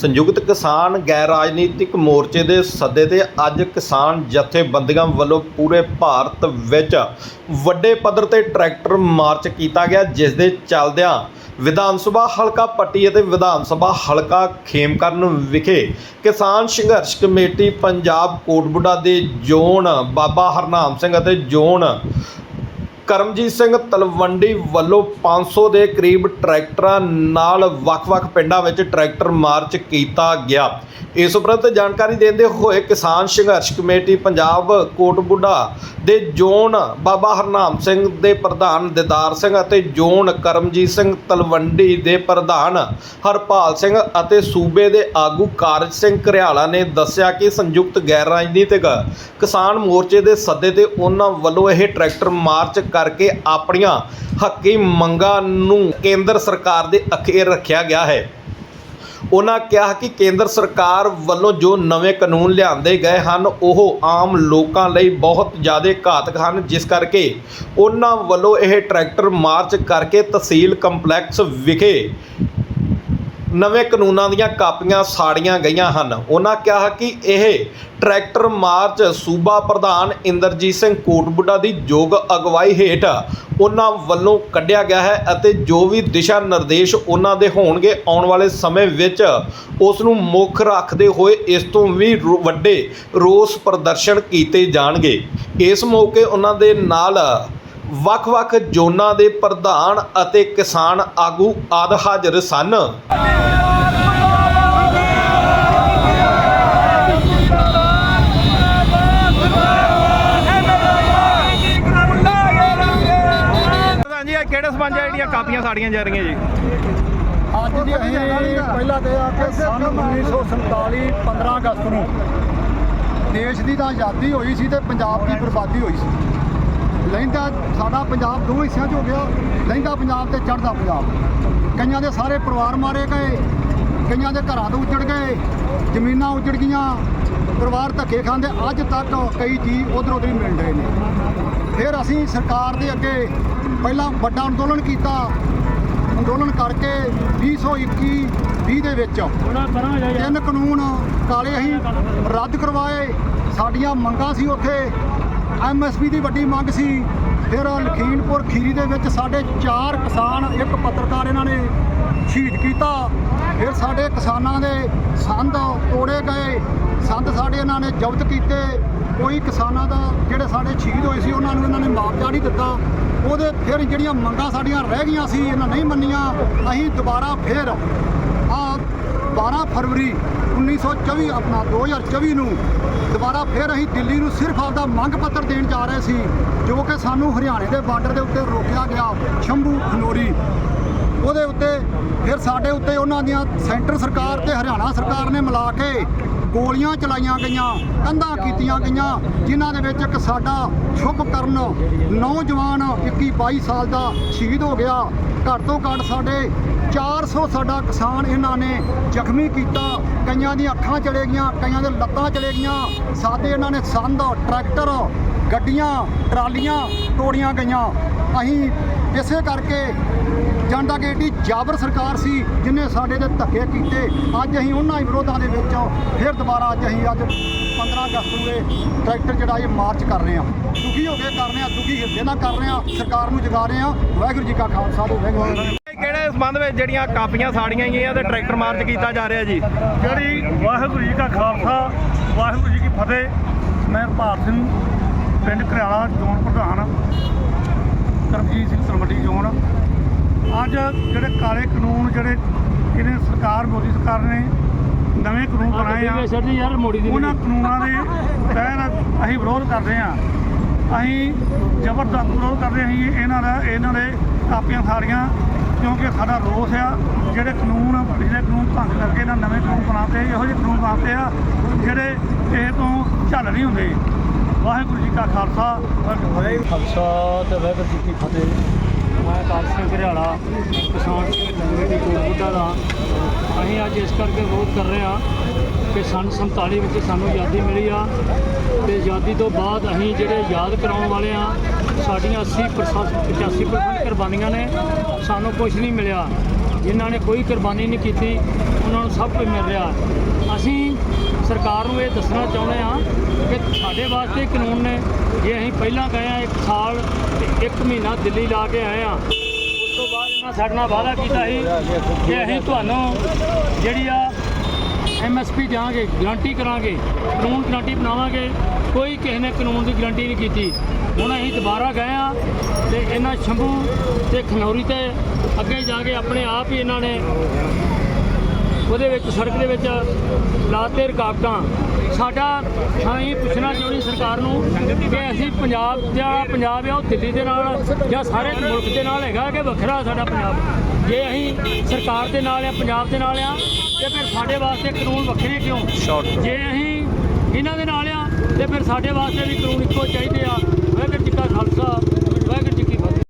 ਸੰਯੁਕਤ ਕਿਸਾਨ ਗੈਰ ਰਾਜਨੀਤਿਕ ਮੋਰਚੇ ਦੇ ਸੱਦੇ ਤੇ ਅੱਜ ਕਿਸਾਨ ਜਥੇਬੰਦੀਆਂ ਵੱਲੋਂ ਪੂਰੇ ਭਾਰਤ ਵਿੱਚ ਵੱਡੇ ਪੱਧਰ ਤੇ ਟਰੈਕਟਰ ਮਾਰਚ ਕੀਤਾ ਗਿਆ, ਜਿਸ ਦੇ ਚੱਲਦਿਆਂ ਵਿਧਾਨ ਸਭਾ ਹਲਕਾ ਪੱਟੀ ਅਤੇ ਵਿਧਾਨ ਸਭਾ ਹਲਕਾ ਖੇਮਕਰਨ ਵਿਖੇ ਕਿਸਾਨ ਸੰਘਰਸ਼ ਕਮੇਟੀ ਪੰਜਾਬ ਕੋਟਬੁੱਡਾ ਦੇ ਜ਼ੋਨ ਬਾਬਾ ਹਰਨਾਮ ਸਿੰਘ ਅਤੇ ਜ਼ੋਨ ਕਰਮਜੀਤ ਸਿੰਘ ਤਲਵੰਡੀ ਵੱਲੋਂ 500 ਦੇ ਕਰੀਬ ਟਰੈਕਟਰਾਂ ਨਾਲ ਵੱਖ-ਵੱਖ ਪਿੰਡਾਂ ਵਿੱਚ ਟਰੈਕਟਰ ਮਾਰਚ ਕੀਤਾ ਗਿਆ। ਇਸ ਉਪਰੰਤ ਜਾਣਕਾਰੀ ਦਿੰਦੇ ਹੋਏ ਕਿਸਾਨ ਸੰਘਰਸ਼ ਕਮੇਟੀ ਪੰਜਾਬ ਕੋਟਬੁੱਡਾ ਦੇ ਜ਼ੋਨ ਬਾਬਾ ਹਰਨਾਮ ਸਿੰਘ ਦੇ ਪ੍ਰਧਾਨ ਦਿਦਾਰ ਸਿੰਘ ਅਤੇ ਜ਼ੋਨ ਕਰਮਜੀਤ ਸਿੰਘ ਤਲਵੰਡੀ ਦੇ ਪ੍ਰਧਾਨ ਹਰਪਾਲ ਸਿੰਘ ਅਤੇ ਸੂਬੇ ਦੇ ਆਗੂ ਕਾਰਜ ਸਿੰਘ ਘਰਿਆਲਾ ਨੇ ਦੱਸਿਆ ਕਿ ਸੰਯੁਕਤ ਗੈਰ ਰਾਜਨੀਤਿਕ ਕਿਸਾਨ ਮੋਰਚੇ ਦੇ ਸੱਦੇ ਤੇ ਉਹਨਾਂ ਵੱਲੋਂ ਇਹ ਟਰੈਕਟਰ ਮਾਰਚ ਕਰਕੇ ਆਪਣੀਆਂ ਹੱਕੀ ਮੰਗਾਂ ਨੂੰ ਕੇਂਦਰ ਸਰਕਾਰ ਦੇ ਅਖੀਰ ਰੱਖਿਆ ਗਿਆ ਹੈ। ਉਹਨਾਂ ਕਿਹਾ ਕਿ ਕੇਂਦਰ ਸਰਕਾਰ ਵੱਲੋਂ ਜੋ ਨਵੇਂ ਕਾਨੂੰਨ ਲਿਆਂਦੇ ਗਏ ਹਨ, ਉਹ ਆਮ ਲੋਕਾਂ ਲਈ ਬਹੁਤ ਜ਼ਿਆਦਾ ਘਾਤਕ ਹਨ, ਜਿਸ ਕਰਕੇ ਉਹਨਾਂ ਵੱਲੋਂ ਇਹ ਟਰੈਕਟਰ ਮਾਰਚ ਕਰਕੇ ਤਹਿਸੀਲ ਕੰਪਲੈਕਸ ਵਿਖੇ ਨਵੇਂ ਕਾਨੂੰਨਾਂ ਦੀਆਂ ਕਾਪੀਆਂ ਸਾੜੀਆਂ ਗਈਆਂ ਹਨ। ਉਹਨਾਂ ਕਿਹਾ ਕਿ ਇਹ ਟਰੈਕਟਰ ਮਾਰਚ ਸੂਬਾ ਪ੍ਰਧਾਨ ਇੰਦਰਜੀਤ ਸਿੰਘ ਕੋਟਬੁੱਡਾ ਦੀ ਯੋਗ ਅਗਵਾਈ ਹੇਠ ਉਹਨਾਂ ਵੱਲੋਂ ਕੱਢਿਆ ਗਿਆ ਹੈ ਅਤੇ ਜੋ ਵੀ ਦਿਸ਼ਾ ਨਿਰਦੇਸ਼ ਉਹਨਾਂ ਦੇ ਹੋਣਗੇ ਆਉਣ ਵਾਲੇ ਸਮੇਂ ਵਿੱਚ ਉਸ ਨੂੰ ਮੁੱਖ ਰੱਖਦੇ ਹੋਏ ਇਸ ਤੋਂ ਵੀ ਰੋ- ਵੱਡੇ ਰੋਸ ਪ੍ਰਦਰਸ਼ਨ ਕੀਤੇ ਜਾਣਗੇ। ਇਸ ਮੌਕੇ ਉਹਨਾਂ ਦੇ ਨਾਲ ਵੱਖ-ਵੱਖ ਜ਼ੋਨਾਂ ਦੇ ਪ੍ਰਧਾਨ ਅਤੇ ਕਿਸਾਨ ਆਗੂ ਆਦਿ ਹਾਜ਼ਰ ਸਨ। ਪ੍ਰਧਾਨ ਜੀ ਇਹ ਕਿਹੜੇ ਸਬੰਧ ਆ ਜਿਹੜੀਆਂ ਕਾਪੀਆਂ ਸਾੜੀਆਂ ਜਾ ਰਹੀਆਂ ਜੀ? ਅੱਜ ਦੀ ਅਸੀਂ ਪਹਿਲਾਂ ਤੇ ਆ ਕਿ ਸਨ 1947 15 ਅਗਸਤ ਨੂੰ। ਦੇਸ਼ ਦੀ ਤਾਂ ਆਜ਼ਾਦੀ ਹੋਈ ਸੀ ਤੇ ਪੰਜਾਬ ਦੀ ਬਰਬਾਦੀ ਹੋਈ ਸੀ। ਲਹਿੰਦਾ ਸਾਡਾ ਪੰਜਾਬ ਦੋ ਹਿੱਸਿਆਂ 'ਚ ਹੋ ਗਿਆ। ਲਹਿੰਦਾ ਪੰਜਾਬ ਤੇ ਚੜ੍ਹਦਾ ਪੰਜਾਬ। ਕਈਆਂ ਦੇ ਸਾਰੇ ਪਰਿਵਾਰ ਮਾਰੇ ਗਏ ਕਈਆਂ ਦੇ ਘਰਾਂ ਤੋਂ ਉੱਜੜ ਗਏ ਜ਼ਮੀਨਾਂ ਉੱਜੜ ਗਈਆਂ ਪਰਿਵਾਰ ਧੱਕੇ ਖਾਂਦੇ। ਅੱਜ ਤੱਕ ਕਈ ਜੀ ਉਧਰ ਉਧਰ ਹੀ ਮਿਲ ਰਹੇ ਨੇ। ਫਿਰ ਅਸੀਂ ਸਰਕਾਰ ਦੇ ਅੱਗੇ ਪਹਿਲਾਂ ਵੱਡਾ ਅੰਦੋਲਨ ਕੀਤਾ। ਅੰਦੋਲਨ ਕਰਕੇ 2021 20 ਦੇ ਵਿੱਚ ਤਿੰਨ ਕਾਨੂੰਨ ਕਾਲੇ ਅਸੀਂ ਰੱਦ ਕਰਵਾਏ। ਸਾਡੀਆਂ ਮੰਗਾਂ ਸੀ ਉੱਥੇ। ਐਮਐਸਪੀ ਦੀ ਵੱਡੀ ਮੰਗ ਸੀ। ਫਿਰ ਲਖੀਮਪੁਰ ਖੀਰੀ ਦੇ ਵਿੱਚ ਸਾਡੇ ਚਾਰ ਕਿਸਾਨ, ਇੱਕ ਪੱਤਰਕਾਰ ਇਹਨਾਂ ਨੇ ਸ਼ਹੀਦ ਕੀਤਾ। ਫਿਰ ਸਾਡੇ ਕਿਸਾਨਾਂ ਦੇ ਸੰਦ ਤੋੜੇ ਗਏ। ਸੰਦ ਸਾਡੇ ਇਹਨਾਂ ਨੇ ਜ਼ਬਤ ਕੀਤੇ। ਕੋਈ ਕਿਸਾਨਾਂ ਦਾ ਜਿਹੜੇ ਸਾਡੇ ਸ਼ਹੀਦ ਹੋਏ ਸੀ, ਉਹਨਾਂ ਨੂੰ ਇਹਨਾਂ ਨੇ ਮੁਆਵਜ਼ਾ ਨਹੀਂ ਦਿੱਤਾ। ਉਹਦੇ ਫਿਰ ਜਿਹੜੀਆਂ ਮੰਗਾਂ ਸਾਡੀਆਂ ਰਹਿ ਗਈਆਂ ਸੀ, ਇਹਨਾਂ ਨਹੀਂ ਮੰਨੀਆਂ। ਅਸੀਂ ਦੁਬਾਰਾ ਫਿਰ 12 ਫਰਵਰੀ 1924 ਆਪਣਾ 2024 ਨੂੰ ਦੁਬਾਰਾ ਫਿਰ ਅਸੀਂ ਦਿੱਲੀ ਨੂੰ ਸਿਰਫ ਆਪਦਾ ਮੰਗ ਪੱਤਰ ਦੇਣ ਜਾ ਰਹੇ ਸੀ, ਜੋ ਕਿ ਸਾਨੂੰ ਹਰਿਆਣੇ ਦੇ ਬਾਰਡਰ ਦੇ ਉੱਤੇ ਰੋਕਿਆ ਗਿਆ, ਸ਼ੰਭੂ ਖਨੋਰੀ। ਉਹਦੇ ਉੱਤੇ, ਫਿਰ ਸਾਡੇ ਉੱਤੇ ਉਹਨਾਂ ਦੀਆਂ ਸੈਂਟਰ ਸਰਕਾਰ ਤੇ ਹਰਿਆਣਾ ਸਰਕਾਰ ਨੇ ਮਿਲਾ ਕੇ ਗੋਲੀਆਂ ਚਲਾਈਆਂ ਗਈਆਂ ਕੰਧਾਂ ਕੀਤੀਆਂ ਗਈਆਂ, ਜਿਨ੍ਹਾਂ ਦੇ ਵਿੱਚ ਇੱਕ ਸਾਡਾ ਸ਼ੁਭ ਕਰਨ ਨੌਜਵਾਨ 21 22 ਸਾਲ ਦਾ ਸ਼ਹੀਦ ਹੋ ਗਿਆ। ਘੱਟ ਤੋਂ ਘੱਟ ਸਾਡੇ 400 ਸਾਡਾ ਕਿਸਾਨ ਇਹਨਾਂ ਨੇ ਜ਼ਖਮੀ ਕੀਤਾ। ਕਈਆਂ ਦੀਆਂ ਅੱਖਾਂ ਚਲੇ ਗਈਆਂ, ਕਈਆਂ ਦੇ ਲੱਤਾਂ ਚਲੇ ਗਈਆਂ। ਸਾਡੇ ਇਹਨਾਂ ਨੇ ਸੰਦ, ਟਰੈਕਟਰ, ਗੱਡੀਆਂ, ਟਰਾਲੀਆਂ ਤੋੜੀਆਂ ਗਈਆਂ। ਅਸੀਂ ਇਸੇ ਕਰਕੇ ਜਾਂਦਾ ਕਿ ਏਡੀ ਜਾਬਰ ਸਰਕਾਰ ਸੀ ਜਿਨੇ ਸਾਡੇ ਦੇ ਧੱਕੇ ਕੀਤੇ। ਅੱਜ ਅਸੀਂ ਉਹਨਾਂ ਹੀ ਵਿਰੋਧਾਂ ਦੇ ਵਿੱਚ ਫਿਰ ਦੁਬਾਰਾ ਅੱਜ ਅਸੀਂ ਅੱਜ 15 ਅਗਸਤ ਨੂੰ ਇਹ ਟਰੈਕਟਰ ਜਿਹੜਾ ਇਹ ਮਾਰਚ ਕਰ ਰਹੇ ਹਾਂ। ਦੁਖੀ ਹੋ ਕੇ ਕਰ ਰਹੇ ਹਾਂ ਦੁਖੀ ਹਿਰਦੇ ਨਾਲ ਕਰ ਰਹੇ ਹਾਂ ਸਰਕਾਰ ਨੂੰ ਜਗਾ ਰਹੇ ਹਾਂ। ਵਾਹਿਗੁਰੂ ਜੀ ਕਾ ਖਾਲਸਾ ਤੇ ਵਾਹਿਗੁਰੂ ਜੀ ਕੀ ਫਤਿਹ। ਇਹ ਕਿਹੜੇ ਸਬੰਧ ਵਿੱਚ ਜਿਹੜੀਆਂ ਕਾਪੀਆਂ ਸਾੜੀਆਂ ਗਈਆਂ ਤੇ ਟਰੈਕਟਰ ਮਾਰਚ ਕੀਤਾ ਜਾ ਰਿਹਾ ਜੀ? ਜਿਹੜੀ ਵਾਹਿਗੁਰੂ ਜੀ ਕਾ ਖਾਲਸਾ ਵਾਹਿਗੁਰੂ ਜੀ ਕੀ ਫਤਿਹ। ਮੈਂ ਭਾਰਤ ਸਿੰਘ ਪਿੰਡ ਘਰਿਆਲਾ ਜ਼ੋਨ ਪ੍ਰਧਾਨ। ਕਰਮਜੀਤ ਸਿੰਘ ਤਲਵੰਡੀ ਜ਼ੋਨ। ਅੱਜ ਜਿਹੜੇ ਕਾਲੇ ਕਾਨੂੰਨ ਜਿਹੜੇ ਇਹਨੇ ਸਰਕਾਰ ਮੋਦੀ ਸਰਕਾਰ ਨੇ ਨਵੇਂ ਕਾਨੂੰਨ ਬਣਾਏ ਆ ਉਹਨਾਂ ਕਾਨੂੰਨਾਂ ਦੇ ਤਹਿਤ ਅਸੀਂ ਵਿਰੋਧ ਕਰਦੇ ਹਾਂ। ਅਸੀਂ ਜ਼ਬਰਦਸਤ ਵਿਰੋਧ ਕਰਦੇ ਹਾਂ ਅਸੀਂ ਇਹਨਾਂ ਦਾ ਇਹਨਾਂ ਦੇ ਕਾਪੀਆਂ ਸਾਰੀਆਂ ਕਿਉਂਕਿ ਸਾਡਾ ਰੋਸ ਆ ਜਿਹੜੇ ਕਾਨੂੰਨ ਪਿਛਲੇ ਕਾਨੂੰਨ ਭੰਗ ਕਰਕੇ ਇਹਨਾਂ ਨਵੇਂ ਕਾਨੂੰਨ ਬਣਾਤੇ ਇਹੋ ਜਿਹੇ ਕਾਨੂੰਨ ਬਣਾਤੇ ਆ ਜਿਹੜੇ ਇਹ ਤੋਂ ਚੱਲ ਨਹੀਂ ਹੁੰਦੇ। ਵਾਹਿਗੁਰੂ ਜੀ ਕਾ ਖਾਲਸਾ ਵਾਹਿਗੁਰੂ। ਖਾਲਸਾ ਤੇ ਵਾਹਿਗੁਰੂ ਜੀ ਕੀ ਫਤਿਹ। ਮੈਂ ਕਾਲ ਸਿੰਘ ਘਰਿਆਲਾ, ਕਿਸਾਨ ਕਮੇਟੀ ਕੋਟਬੁੱਢਾ ਦਾ ਅਸੀਂ ਅੱਜ ਇਸ ਕਰਕੇ ਵਿਰੋਧ ਕਰ ਰਹੇ ਹਾਂ ਕਿ ਸੰਨ 47 ਵਿੱਚ ਸਾਨੂੰ ਆਜ਼ਾਦੀ ਮਿਲੀ ਆ ਤੇ ਆਜ਼ਾਦੀ ਤੋਂ ਬਾਅਦ ਅਸੀਂ ਜਿਹੜੇ ਯਾਦ ਕਰਾਉਣ ਵਾਲੇ ਆ, ਸਾਡੀਆਂ 80% 85% ਕੁਰਬਾਨੀਆਂ ਨੇ, ਸਾਨੂੰ ਕੁਝ ਨਹੀਂ ਮਿਲਿਆ। ਜਿਨ੍ਹਾਂ ਨੇ ਕੋਈ ਕੁਰਬਾਨੀ ਨਹੀਂ ਕੀਤੀ, ਉਹਨਾਂ ਨੂੰ ਸਭ ਕੁਝ ਮਿਲ ਰਿਹਾ। ਅਸੀਂ ਸਰਕਾਰ ਨੂੰ ਇਹ ਦੱਸਣਾ ਚਾਹੁੰਦੇ ਹਾਂ ਕਿ ਸਾਡੇ ਵਾਸਤੇ ਕਾਨੂੰਨ ਨੇ, ਜੇ ਅਸੀਂ ਪਹਿਲਾਂ ਗਏ ਆ ਇੱਕ ਸਾਲ ਤੇ ਇੱਕ ਮਹੀਨਾ ਦਿੱਲੀ ਲਾ ਕੇ ਆਏ ਆ ਉਸ ਤੋਂ ਬਾਅਦ ਇਹਨਾਂ ਸਾਡੇ ਨਾਲ ਵਾਅਦਾ ਕੀਤਾ ਸੀ ਕਿ ਅਸੀਂ ਤੁਹਾਨੂੰ ਜਿਹੜੀ ਆ ਐਮਐਸਪੀ ਦਿਆਂਗੇ ਗਰੰਟੀ ਕਰਾਂਗੇ, ਕਾਨੂੰਨ ਗਰੰਟੀ ਬਣਾਵਾਂਗੇ, ਕੋਈ ਕਿਸੇ ਨੇ ਕਾਨੂੰਨ ਦੀ ਗਰੰਟੀ ਨਹੀਂ ਕੀਤੀ। ਹੁਣ ਅਸੀਂ ਦੁਬਾਰਾ ਗਏ ਆ ਤੇ ਇਹਨਾਂ ਸ਼ੰਭੂ ਤੇ ਖਨੌਰੀ ਤੇ ਅੱਗੇ ਜਾ ਕੇ ਆਪਣੇ ਆਪ ਹੀ ਇਹਨਾਂ ਨੇ ਉਹਦੇ ਵਿੱਚ ਸੜਕ ਦੇ ਵਿੱਚ ਲਾਤੇ ਰੁਕਾਵਟਾਂ। ਸਾਡਾ ਅਸੀਂ ਪੁੱਛਣਾ ਚਾਹੁੰਦੀ ਸਰਕਾਰ ਨੂੰ ਕਿ ਅਸੀਂ ਪੰਜਾਬ ਦਾ ਪੰਜਾਬ ਆ ਉਹ ਦਿੱਲੀ ਦੇ ਨਾਲ ਜਾਂ ਸਾਰੇ ਮੁਲਕ ਦੇ ਨਾਲ ਹੈਗਾ ਕਿ ਵੱਖਰਾ ਸਾਡਾ ਪੰਜਾਬ? ਜੇ ਅਸੀਂ ਸਰਕਾਰ ਦੇ ਨਾਲ ਆ ਪੰਜਾਬ ਦੇ ਨਾਲ ਆ ਤੇ ਫਿਰ ਸਾਡੇ ਵਾਸਤੇ ਕਾਨੂੰਨ ਵੱਖਰੇ ਕਿਉਂ? ਜੇ ਅਸੀਂ ਇਹਨਾਂ ਦੇ ਨਾਲ ਆ ਤੇ ਫਿਰ ਸਾਡੇ ਵਾਸਤੇ ਵੀ ਕਾਨੂੰਨ ਇੱਕੋ ਚਾਹੀਦੇ ਆ। ਵਾਹਿਗੁਰੂ ਜੀ ਕਾ ਖਾਲਸਾ।